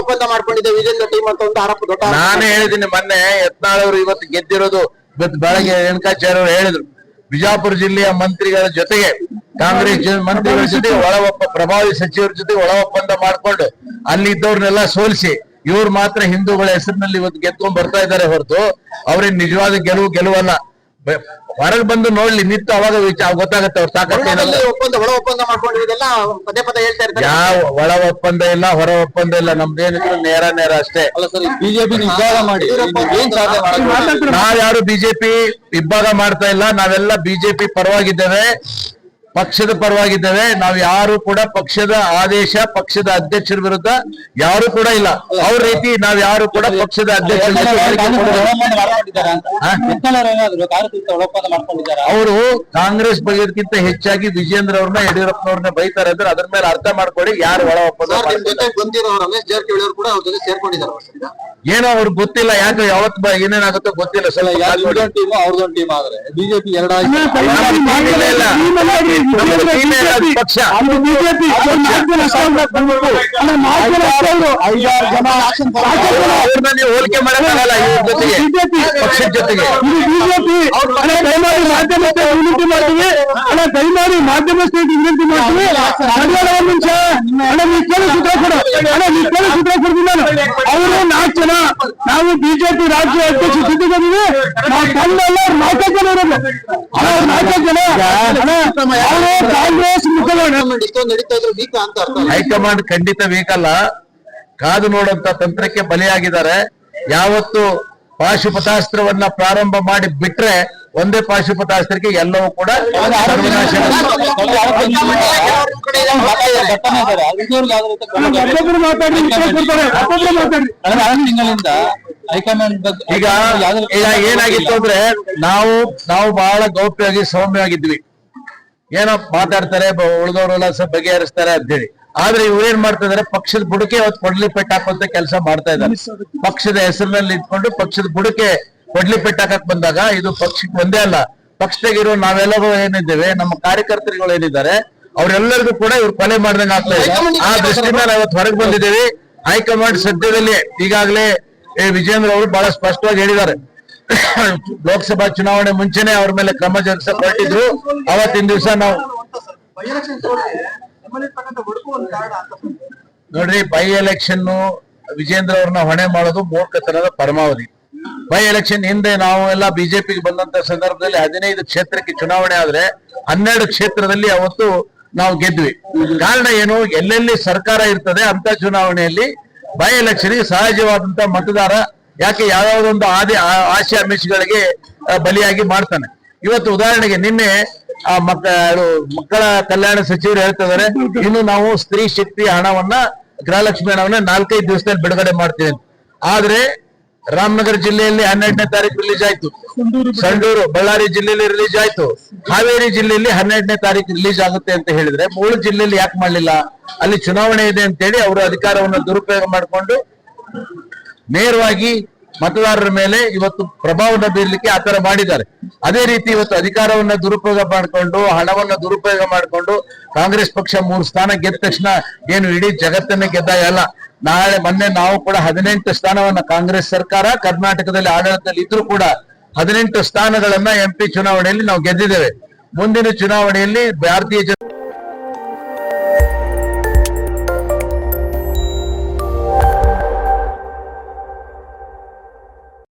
ಒಪ್ಪಂದ ಮಾಡ್ಕೊಂಡಿದೆ ವಿಜೇಂದ್ರ ಟೀಮ್ ಅಂತ ಒಂದು ಆರೋಪ, ದೊಡ್ಡ. ನಾನೇ ಹೇಳಿದ್ದೀನಿ ಮೊನ್ನೆ ಯತ್ನಾಳ್ ಇವತ್ತು ಗೆದ್ದಿರೋದು ಬೆಳಗ್ಗೆ ರೇಣುಕಾಚಾರ್ಯ ಅವರು ಹೇಳಿದ್ರು. ಬಿಜಾಪುರ ಜಿಲ್ಲೆಯ ಮಂತ್ರಿಗಳ ಜೊತೆಗೆ, ಕಾಂಗ್ರೆಸ್ ಮಂತ್ರಿಗಳ ಜೊತೆ ಒಳ ಪ್ರಭಾವಿ ಸಚಿವರ ಜೊತೆ ಒಳ ಒಪ್ಪಂದ ಮಾಡ್ಕೊಂಡು ಅಲ್ಲಿ ಇದ್ದವ್ರನ್ನೆಲ್ಲ ಸೋಲಿಸಿ, ಇವ್ರು ಮಾತ್ರ ಹಿಂದೂಗಳ ಹೆಸರಿನಲ್ಲಿ ಇವತ್ತು ಗೆದ್ಕೊಂಡ್ ಬರ್ತಾ ಇದ್ದಾರೆ ಹೊರತು ಅವ್ರಿಗೆ ನಿಜವಾದ ಗೆಲುವು, ಗೆಲುವಲ್ಲ. ಹೊರಗೆ ಬಂದು ನೋಡ್ಲಿ ನಿಂತು ಅವಾಗ ವಿಚಾರ ಗೊತ್ತಾಗತ್ತೆ ಅವ್ರು ಸಾಕಷ್ಟು ಏನಲ್ಲ. ಒಪ್ಪಂದ ಒಳ ಒಪ್ಪಂದ ಮಾಡ್ಕೊಂಡಿರೋದೆಲ್ಲ ಪದೇ ಪದೇ ಹೇಳ್ತಾ ಇರ್ತಾರೆ. ಯಾವ ಒಳ ಒಪ್ಪಂದ ಇಲ್ಲ ಹೊರ ಒಪ್ಪಂದ ಇಲ್ಲ ನಮ್ದೇನಿದ್ರು ನೇರ ನೇರ ಅಷ್ಟೇ. ಅಲ್ಲ ಸರ್ ಬಿಜೆಪಿ ನಿಭಾಗ ಮಾಡಿ. ನಾವ್ ಯಾರು ನಾವ್ಯಾರು ಬಿಜೆಪಿ ಇಬ್ಬಾಗ ಮಾಡ್ತಾ ಇಲ್ಲ ನಾವೆಲ್ಲ ಬಿಜೆಪಿ ಪರವಾಗಿದ್ದೇವೆ. ಪಕ್ಷದ ಪರವಾಗಿದ್ದೇವೆ. ನಾವು ಯಾರು ಕೂಡ ಪಕ್ಷದ ಆದೇಶ ಪಕ್ಷದ ಅಧ್ಯಕ್ಷರ ವಿರುದ್ಧ ಯಾರು ಕೂಡ ಇಲ್ಲ. ಅವ್ರ ರೀತಿ ನಾವ್ ಯಾರು ಕೂಡ ಪಕ್ಷದ ಅಧ್ಯಕ್ಷರ ಅವರು ಕಾಂಗ್ರೆಸ್ ಬಗೆಗಿಂತ ಹೆಚ್ಚಾಗಿ ವಿಜೇಂದ್ರ ಅವ್ರನ್ನ ಯಡಿಯೂರಪ್ಪನವ್ರನ್ನ ಬೈತಾರೆ ಅಂದ್ರೆ ಅದ್ರ ಮೇಲೆ ಅರ್ಥ ಮಾಡ್ಕೊಳ್ಳಿ ಯಾರು ಒಳ ಒಪ್ಪಂದ ನಿಮ್ ಜೊತೆ ಬಂದಿರೋ ರಮೇಶ್ ಜಾರಕಿಹೊಳಿ ಕೂಡ ಅವ್ರ ಜೊತೆ ಸೇರ್ಕೊಂಡಿದ್ದಾರೆ ಏನೋ ಅವ್ರಿಗೆ ಗೊತ್ತಿಲ್ಲ ಯಾಕೆ ಯಾವತ್ ಬ- ಏನೇನಾಗುತ್ತೋ ಗೊತ್ತಿಲ್ಲ. ಸಲ. ಟೀಮ್ ಅವ್ರದೊಂದು ಟೀಮ್ ಆದ್ರೆ. ಬಿಜೆಪಿ ಎರಡಾಗಿ ಜೊತೆಗೆ ಪಕ್ಷದ ಜೊತೆಗೆ ಬಿಜೆಪಿ ದಯಮಾಡಿ ಮಾಧ್ಯಮಕ್ಕೆ ವಿನಂತಿ ಮಾಡ್ತೀವಿ ಅಣ್ಣ ದಯಮಾಡಿ ಮಾಧ್ಯಮ ಸ್ನೇಹಿತರಿಗೆ ವಿನಂತಿ ಮಾಡ್ತೀವಿ ಕನ್ನಡ ಒಂದ್ ನಿಮಿಷ ಅಣ್ಣ ನೀವು ಕೇಳಿ ಸೂತ್ರ ಕೊಡು ಅಣ್ಣ ನೀವು ಕೇಳಿ ಸೂತ್ರ ಕೊಡ್ತೀನಿ ನಾನು ಅವರು ನಾಲ್ಕು ಜನ ನಾವು ಬಿಜೆಪಿ ರಾಜ್ಯ ಅಧ್ಯಕ್ಷ ಸಿದ್ಧಗಂಗೆ ನಾವು ತಂದೆಲ್ಲ ನಾಲ್ಕು ಜನ ಇರೋದು. ಅವ್ರು ನಾಲ್ಕು ಜನ ಅವರು ಕಾಂಗ್ರೆಸ್ ಹೈಕಮಾಂಡ್ ಖಂಡಿತ ಬೇಕಲ್ಲ ಕಾದು ನೋಡಂತ ತಂತ್ರಕ್ಕೆ ಬಲಿಯಾಗಿದ್ದಾರೆ. ಯಾವತ್ತು ಪಾಶುಪತಾಸ್ತ್ರವನ್ನ ಪ್ರಾರಂಭ ಮಾಡಿ ಬಿಟ್ರೆ ಒಂದೇ ಪಾಶುಪತಾಸ್ತ್ರಕ್ಕೆ ಎಲ್ಲವೂ ಕೂಡ ತಿಂಗಳಿಂದ ಹೈಕಮಾಂಡ್ ಈಗ ಈಗ ಏನಾಗಿತ್ತು ಅಂದ್ರೆ ನಾವು ನಾವು ಬಹಳ ಗೌಪ್ಯವಾಗಿ ಸೌಮ್ಯವಾಗಿದ್ವಿ. ಏನೋ ಮಾತಾಡ್ತಾರೆ ಉಳಿದವರೆಲ್ಲ ಸ್ವಲ್ಪ ಬಗೆಹರಿಸ್ತಾರೆ ಅಂತೇಳಿ. ಆದ್ರೆ ಇವ್ರೇನ್ ಏನ್ ಮಾಡ್ತಾ ಇದಾರೆ ಪಕ್ಷದ ಬುಡಕೆ ಅವತ್ತು ಕೊಡ್ಲಿ ಪೆಟ್ಟು ಹಾಕುವಂತ ಕೆಲಸ ಮಾಡ್ತಾ ಇದ್ದಾರೆ. ಪಕ್ಷದ ಹೆಸರಿನಲ್ಲಿ ಇಟ್ಕೊಂಡು ಪಕ್ಷದ ಬುಡಕೆ ಕೊಡ್ಲಿ ಪೆಟ್ಟು ಹಾಕಕ್ ಬಂದಾಗ ಇದು ಪಕ್ಷಕ್ಕೆ ಒಂದೇ ಅಲ್ಲ. ಪಕ್ಷದಾಗಿರೋ ನಾವೆಲ್ಲರೂ ಏನಿದ್ದೇವೆ ನಮ್ಮ ಕಾರ್ಯಕರ್ತರುಗಳು ಏನಿದ್ದಾರೆ ಅವರೆಲ್ಲರಿಗೂ ಕೂಡ ಇವ್ರು ಕೊಲೆ ಮಾಡಿದಂಗೆ ಆಗ್ತಾ ಇದೆ. ಆ ದೃಷ್ಟಿಯಿಂದ ನಾವು ಹೊರಗೆ ಬಂದಿದ್ದೇವೆ. ಹೈಕಮಾಂಡ್ ಸದ್ಯದಲ್ಲಿ ಈಗಾಗಲೇ ವಿಜೇಂದ್ರ ಅವರು ಬಹಳ ಸ್ಪಷ್ಟವಾಗಿ ಹೇಳಿದ್ದಾರೆ. ಲೋಕಸಭಾ ಚುನಾವಣೆ ಮುಂಚೆನೆ ಅವ್ರ ಮೇಲೆ ಕ್ರಮ ಜರುಗಿಸ ಹೊರಟಿದ್ರು ಅವತ್ತಿನ ದಿವಸ ನಾವು ನೋಡ್ರಿ ಬೈ ಎಲೆಕ್ಷನ್ ವಿಜೇಂದ್ರ ಅವ್ರನ್ನ ಹೊಣೆ ಮಾಡೋದು ಮೂರ್ಖತನದ ಪರಮಾವಧಿ. ಬೈ ಎಲೆಕ್ಷನ್ ಹಿಂದೆ ನಾವು ಎಲ್ಲ ಬಿಜೆಪಿಗೆ ಬಂದಂತ ಸಂದರ್ಭದಲ್ಲಿ ಹದಿನೈದು ಕ್ಷೇತ್ರಕ್ಕೆ ಚುನಾವಣೆ ಆದ್ರೆ ಹನ್ನೆರಡು ಕ್ಷೇತ್ರದಲ್ಲಿ ಅವತ್ತು ನಾವು ಗೆದ್ವಿ. ಕಾರಣ ಏನು? ಎಲ್ಲೆಲ್ಲಿ ಸರ್ಕಾರ ಇರ್ತದೆ ಅಂತ ಚುನಾವಣೆಯಲ್ಲಿ ಬೈ ಎಲೆಕ್ಷನ್ ಸಹಜವಾದಂತ ಮತದಾರ ಯಾಕೆ ಯಾವ್ಯಾವ್ದೊಂದು ಆದಿ, ಆ- ಆಶೆ ಆಮಿಷಗಳಿಗೆ ಬಲಿಯಾಗಿ ಮಾಡ್ತಾನೆ. ಇವತ್ತು ಉದಾಹರಣೆಗೆ ನಿನ್ನೆ, ಆ ಮಕ್ಕಳು ಮಕ್ಕಳ ಕಲ್ಯಾಣ ಸಚಿವರು ಹೇಳ್ತಿದ್ದಾರೆ ಇನ್ನು ನಾವು ಸ್ತ್ರೀ ಶಕ್ತಿ ಹಣವನ್ನ ಗೃಹಲಕ್ಷ್ಮಿ ಹಣವನ್ನ ನಾಲ್ಕೈದು ದಿವಸದಲ್ಲಿ ಬಿಡುಗಡೆ ಮಾಡ್ತೀವಿ ಆದ್ರೆ ರಾಮನಗರ ಜಿಲ್ಲೆಯಲ್ಲಿ ಹನ್ನೆರಡನೇ ತಾರೀಕು ರಿಲೀಸ್ ಆಯ್ತು. ಸಂಡೂರು ಬಳ್ಳಾರಿ ಜಿಲ್ಲೆಯಲ್ಲಿ ರಿಲೀಸ್ ಆಯ್ತು. ಹಾವೇರಿ ಜಿಲ್ಲೆಯಲ್ಲಿ ಹನ್ನೆರಡನೇ ತಾರೀಕು ರಿಲೀಸ್ ಆಗುತ್ತೆ ಅಂತ ಹೇಳಿದ್ರೆ ಮೂರು ಜಿಲ್ಲೆಯಲ್ಲಿ ಯಾಕೆ ಮಾಡಲಿಲ್ಲ? ಅಲ್ಲಿ ಚುನಾವಣೆ ಇದೆ ಅಂತೇಳಿ ಅವರು ಅಧಿಕಾರವನ್ನು ದುರುಪಯೋಗ ಮಾಡಿಕೊಂಡು ನೇರವಾಗಿ ಮತದಾರರ ಮೇಲೆ ಇವತ್ತು ಪ್ರಭಾವನ ಬೀರ್ಲಿಕ್ಕೆ ಆತರ ಮಾಡಿದ್ದಾರೆ. ಅದೇ ರೀತಿ ಇವತ್ತು ಅಧಿಕಾರವನ್ನ ದುರುಪಯೋಗ ಮಾಡಿಕೊಂಡು, ಹಣವನ್ನ ದುರುಪಯೋಗ ಮಾಡಿಕೊಂಡು ಕಾಂಗ್ರೆಸ್ ಪಕ್ಷ ಮೂರು ಸ್ಥಾನ ಗೆದ್ದ ತಕ್ಷಣ ಏನು ಇಡೀ ಜಗತ್ತನ್ನ ಗೆದ್ದಾಯಲ್ಲ ನಾಳೆ ಮೊನ್ನೆ ನಾವು ಕೂಡ ಹದಿನೆಂಟು ಸ್ಥಾನವನ್ನ ಕಾಂಗ್ರೆಸ್ ಸರ್ಕಾರ, ಕರ್ನಾಟಕದಲ್ಲಿ ಆಡಳಿತದಲ್ಲಿ ಇದ್ರೂ ಕೂಡ ಹದಿನೆಂಟು ಸ್ಥಾನಗಳನ್ನ ಎಂಪಿ ಚುನಾವಣೆಯಲ್ಲಿ ನಾವು ಗೆದ್ದಿದ್ದೇವೆ. ಮುಂದಿನ ಚುನಾವಣೆಯಲ್ಲಿ ಭಾರತೀಯ ಜನ